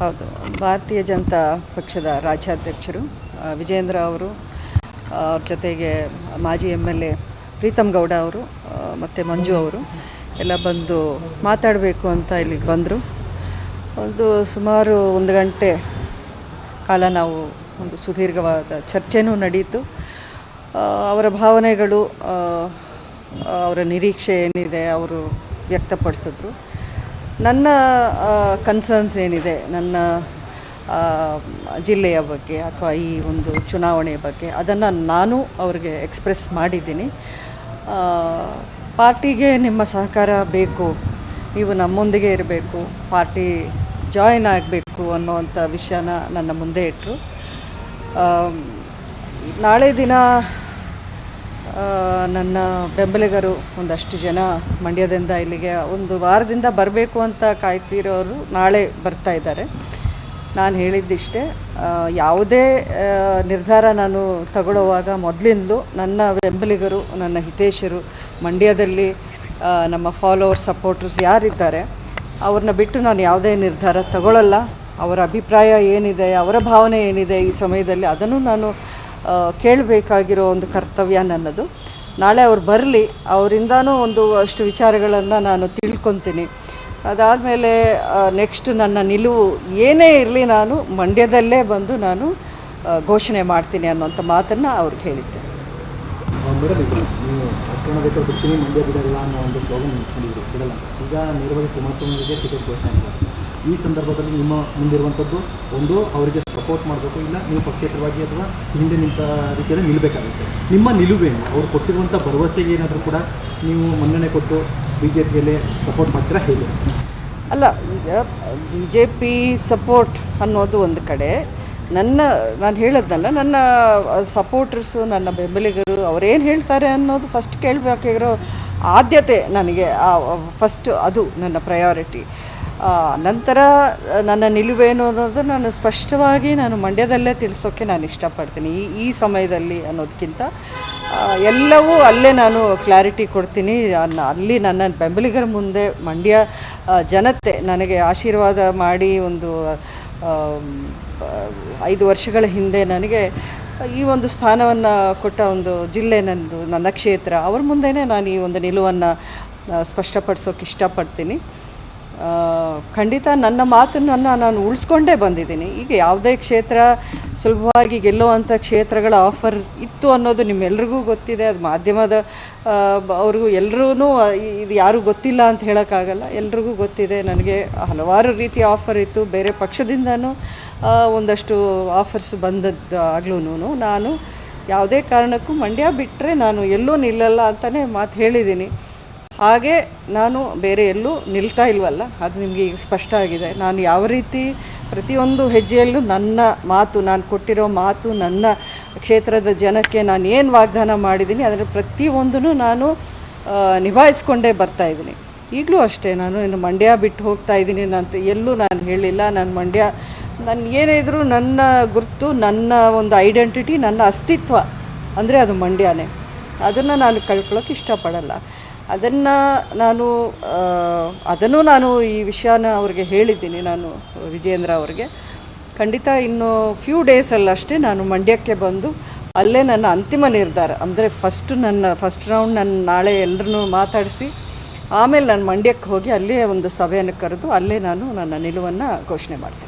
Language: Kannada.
ಹೌದು. ಭಾರತೀಯ ಜನತಾ ಪಕ್ಷದ ರಾಜ್ಯಾಧ್ಯಕ್ಷರು ವಿಜೇಂದ್ರ ಅವರು ಅವ್ರ ಜೊತೆಗೆ ಮಾಜಿ M L A Preetham Gowda ಅವರು ಮತ್ತು ಮಂಜು ಅವರು ಎಲ್ಲ ಬಂದು ಮಾತಾಡಬೇಕು ಅಂತ ಇಲ್ಲಿಗೆ ಬಂದರು. ಒಂದು ಸುಮಾರು ಒಂದು ಗಂಟೆ ಕಾಲ ನಾವು ಒಂದು ಸುದೀರ್ಘವಾದ ಚರ್ಚೆನೂ ನಡೀತು. ಅವರ ಭಾವನೆಗಳು ಅವರ ನಿರೀಕ್ಷೆ ಏನಿದೆ ಅವರು ವ್ಯಕ್ತಪಡಿಸಿದ್ರು. ನನ್ನ ಕನ್ಸರ್ನ್ಸ್ ಏನಿದೆ? ನನ್ನ ಜಿಲ್ಲೆಯ ಬಗ್ಗೆ ಅಥವಾ ಈ ಒಂದು ಚುನಾವಣೆಯ ಬಗ್ಗೆ ಅದನ್ನು ನಾನು ಅವ್ರಿಗೆ ಎಕ್ಸ್ಪ್ರೆಸ್ ಮಾಡಿದ್ದೀನಿ. ಪಾರ್ಟಿಗೆ ನಿಮ್ಮ ಸಹಕಾರ ಬೇಕು. ನೀವು ನಮ್ಮೊಂದಿಗೆ ಇರಬೇಕು. ಪಾರ್ಟಿ ಜಾಯಿನ್ ಆಗಬೇಕು ಅನ್ನೋವಂಥ ವಿಷಯನ ನನ್ನ ಮುಂದೆ ಇಟ್ಟರು ನಾಳೆ ದಿನ ನನ್ನ ಬೆಂಬಲಿಗರು ಒಂದಷ್ಟು ಜನ ಮಂಡ್ಯದಿಂದ ಇಲ್ಲಿಗೆ ಒಂದು ವಾರದಿಂದ ಬರಬೇಕು ಅಂತ ಕಾಯ್ತಿರೋರು ನಾಳೆ ಬರ್ತಾ ಇದ್ದಾರೆ. ನಾನು ಹೇಳಿದ್ದಿಷ್ಟೇ ಯಾವುದೇ ನಿರ್ಧಾರ ನಾನು ತಗೊಳ್ಳುವಾಗ ಮೊದಲಿಂದಲೂ ನನ್ನ ಬೆಂಬಲಿಗರು, ನನ್ನ ಹಿತೇಶರು ಮಂಡ್ಯದಲ್ಲಿ ನಮ್ಮ ಫಾಲೋವರ್ಸ್ ಸಪೋರ್ಟರ್ಸ್ ಯಾರಿದ್ದಾರೆ, ಅವ್ರನ್ನ ಬಿಟ್ಟು ನಾನು ಯಾವುದೇ ನಿರ್ಧಾರ ತಗೊಳ್ಳಲ್ಲ. ಅವರ ಅಭಿಪ್ರಾಯ ಏನಿದೆ, ಅವರ ಭಾವನೆ ಏನಿದೆ ಈ ಸಮಯದಲ್ಲಿ ಅದನ್ನು ನಾನು ಕೇಳಬೇಕಾಗಿರೋ ಒಂದು ಕರ್ತವ್ಯ ನನ್ನದು. ನಾಳೆ ಅವ್ರು ಬರಲಿ, ಅವರಿಂದನೂ ಒಂದು ಅಷ್ಟು ವಿಚಾರಗಳನ್ನು ನಾನು ತಿಳ್ಕೊತೀನಿ. ಅದಾದಮೇಲೆ ನೆಕ್ಸ್ಟ್ ನನ್ನ ನಿಲುವು ಏನೇ ಇರಲಿ ನಾನು ಮಂಡ್ಯದಲ್ಲೇ ಬಂದು ನಾನು ಘೋಷಣೆ ಮಾಡ್ತೀನಿ ಅನ್ನೋಂಥ ಮಾತನ್ನು ಅವ್ರಿಗೆ ಹೇಳಿದ್ದೆ. ಈಗ ನೇರವಾಗಿ ಕುಮಾರಸ್ವಾಮಿಗೆ ಟಿಕೆಟ್ ಘೋಷಣೆ ಈ ಸಂದರ್ಭದಲ್ಲಿ ನಿಮ್ಮ ಮುಂದಿರುವಂಥದ್ದು ಒಂದು ಅವರಿಗೆ ಸಪೋರ್ಟ್ ಮಾಡಬೇಕು, ಇಲ್ಲ ನೀವು ಪಕ್ಷೇತರವಾಗಿ ಅಥವಾ ಹಿಂದೆ ನಿಂತ ರೀತಿಯಲ್ಲಿ ನಿಲ್ಲಬೇಕಾಗುತ್ತೆ ನಿಮ್ಮ ನಿಲುವೇನು? ಅವ್ರು ಕೊಟ್ಟಿರುವಂಥ ಭರವಸೆಗೆ ಏನಾದರೂ ಕೂಡ ನೀವು ಮನ್ನಣೆ ಕೊಟ್ಟು ಬಿ ಜೆ ಪಿಯಲ್ಲಿ ಸಪೋರ್ಟ್ ಮಾಡ್ತೀರಾ ಹೇಗೆ? ಅಲ್ಲ ಬಿ ಜೆ ಪಿ ಸಪೋರ್ಟ್ ಅನ್ನೋದು ಒಂದು ಕಡೆ. ನನ್ನ, ನಾನು ಹೇಳೋದಲ್ಲ ನನ್ನ ಸಪೋರ್ಟರ್ಸು ನನ್ನ ಬೆಂಬಲಿಗರು ಅವರೇನು ಹೇಳ್ತಾರೆ ಅನ್ನೋದು ಫಸ್ಟ್ ಕೇಳಬೇಕಾಗಿರೋ ಆದ್ಯತೆ ನನಗೆ ಫಸ್ಟ್ ಅದು ನನ್ನ ಪ್ರಯಾರಿಟಿ ನಂತರ ನನ್ನ ನಿಲುವೇನು ಅನ್ನೋದು ನಾನು ಸ್ಪಷ್ಟವಾಗಿ ನಾನು ಮಂಡ್ಯದಲ್ಲೇ ತಿಳಿಸೋಕ್ಕೆ ನಾನು ಇಷ್ಟಪಡ್ತೀನಿ. ಈ ಈ ಸಮಯದಲ್ಲಿ ಅನ್ನೋದಕ್ಕಿಂತ ಎಲ್ಲವೂ ಅಲ್ಲೇ ನಾನು ಕ್ಲಾರಿಟಿ ಕೊಡ್ತೀನಿ. ಅಲ್ಲಿ ನನ್ನ ಬೆಂಬಲಿಗರ ಮುಂದೆ ಮಂಡ್ಯ ಜನತೆ ನನಗೆ ಆಶೀರ್ವಾದ ಮಾಡಿ ಒಂದು ಐದು ವರ್ಷಗಳ ಹಿಂದೆ ನನಗೆ ಈ ಒಂದು ಸ್ಥಾನವನ್ನು ಕೊಟ್ಟ ಒಂದು ಜಿಲ್ಲೆ ನಂದು, ನನ್ನ ಕ್ಷೇತ್ರ. ಅವ್ರ ಮುಂದೆನೇ ನಾನು ಈ ಒಂದು ನಿಲುವನ್ನು ಸ್ಪಷ್ಟಪಡಿಸೋಕೆ ಇಷ್ಟಪಡ್ತೀನಿ. ಖಂಡಿತ ನನ್ನ ಮಾತನ್ನು ನಾನು ಉಳಿಸ್ಕೊಂಡೇ ಬಂದಿದ್ದೀನಿ. ಈಗ ಯಾವುದೇ ಕ್ಷೇತ್ರ ಸುಲಭವಾಗಿ ಗೆಲ್ಲುವಂಥ ಕ್ಷೇತ್ರಗಳ ಆಫರ್ ಇತ್ತು ಅನ್ನೋದು ನಿಮ್ಮೆಲ್ರಿಗೂ ಗೊತ್ತಿದೆ. ಅದು ಮಾಧ್ಯಮದ ಅವ್ರಿಗೂ ಎಲ್ಲರೂ ಇದು ಯಾರೂ ಗೊತ್ತಿಲ್ಲ ಅಂತ ಹೇಳೋಕ್ಕಾಗಲ್ಲ. ಎಲ್ರಿಗೂ ಗೊತ್ತಿದೆ. ನನಗೆ ಹಲವಾರು ರೀತಿಯ ಆಫರ್ ಇತ್ತು. ಬೇರೆ ಪಕ್ಷದಿಂದನೂ ಒಂದಷ್ಟು ಆಫರ್ಸ್ ಬಂದದ್ದು ಆಗ್ಲೂ ನಾನು ಯಾವುದೇ ಕಾರಣಕ್ಕೂ ಮಂಡ್ಯ ಬಿಟ್ಟರೆ ನಾನು ಎಲ್ಲೂ ನಿಲ್ಲಲ್ಲ ಅಂತಲೇ ಮಾತು ಹೇಳಿದ್ದೀನಿ. ಹಾಗೆ ನಾನು ಬೇರೆ ಎಲ್ಲೂ ನಿಲ್ತಾ ಇಲ್ವಲ್ಲ? ಅದು ನಿಮಗೆ ಈಗ ಸ್ಪಷ್ಟ ಆಗಿದೆ. ನಾನು ಯಾವ ರೀತಿ ಪ್ರತಿಯೊಂದು ಹೆಜ್ಜೆಯಲ್ಲೂ ನನ್ನ ಮಾತು, ನಾನು ಕೊಟ್ಟಿರೋ ಮಾತು, ನನ್ನ ಕ್ಷೇತ್ರದ ಜನಕ್ಕೆ ನಾನು ಏನು ವಾಗ್ದಾನ ಮಾಡಿದ್ದೀನಿ, ಅದರ ಪ್ರತಿಯೊಂದನ್ನು ನಾನು ನಿಭಾಯಿಸ್ಕೊಂಡೇ ಬರ್ತಾ ಇದ್ದೀನಿ. ಈಗಲೂ ಅಷ್ಟೇ ನಾನು ಇನ್ನು ಮಂಡ್ಯ ಬಿಟ್ಟು ಹೋಗ್ತಾ ಇದ್ದೀನಿ ಅಂತ ಎಲ್ಲೂ ನಾನು ಹೇಳಿಲ್ಲ. ನಾನು ಮಂಡ್ಯ, ನಾನು ಏನೇ ಇದ್ರೂ ನನ್ನ ಗುರುತು, ನನ್ನ ಒಂದು ಐಡೆಂಟಿಟಿ, ನನ್ನ ಅಸ್ತಿತ್ವ ಅಂದರೆ ಅದು ಮಂಡ್ಯನೇ. ಅದನ್ನು ನಾನು ಕಳ್ಕೊಳ್ಳೋಕೆ ಇಷ್ಟಪಡಲ್ಲ. ಅದನ್ನು ನಾನು ಅದನ್ನು ನಾನು ಈ ವಿಷಯನ ಅವ್ರಿಗೆ ಹೇಳಿದ್ದೀನಿ, ನಾನು ವಿಜೇಂದ್ರ ಅವ್ರಿಗೆ. ಖಂಡಿತ ಇನ್ನು ಫ್ಯೂ ಡೇಸಲ್ಲಷ್ಟೇ ನಾನು ಮಂಡ್ಯಕ್ಕೆ ಬಂದು ಅಲ್ಲೇ ನನ್ನ ಅಂತಿಮ ನಿರ್ಧಾರ, ಅಂದರೆ ಫಸ್ಟ್ ನನ್ನ ಫಸ್ಟ್ ರೌಂಡ್ ನನ್ನ ನಾಳೆ ಎಲ್ಲರನ್ನೂ ಮಾತಾಡಿಸಿ, ಆಮೇಲೆ ನಾನು ಮಂಡ್ಯಕ್ಕೆ ಹೋಗಿ ಅಲ್ಲೇ ಒಂದು ಸಭೆಯನ್ನು ಕರೆದು ಅಲ್ಲೇ ನಾನು ನನ್ನ ನಿಲುವನ್ನು ಘೋಷಣೆ ಮಾಡ್ತೇನೆ.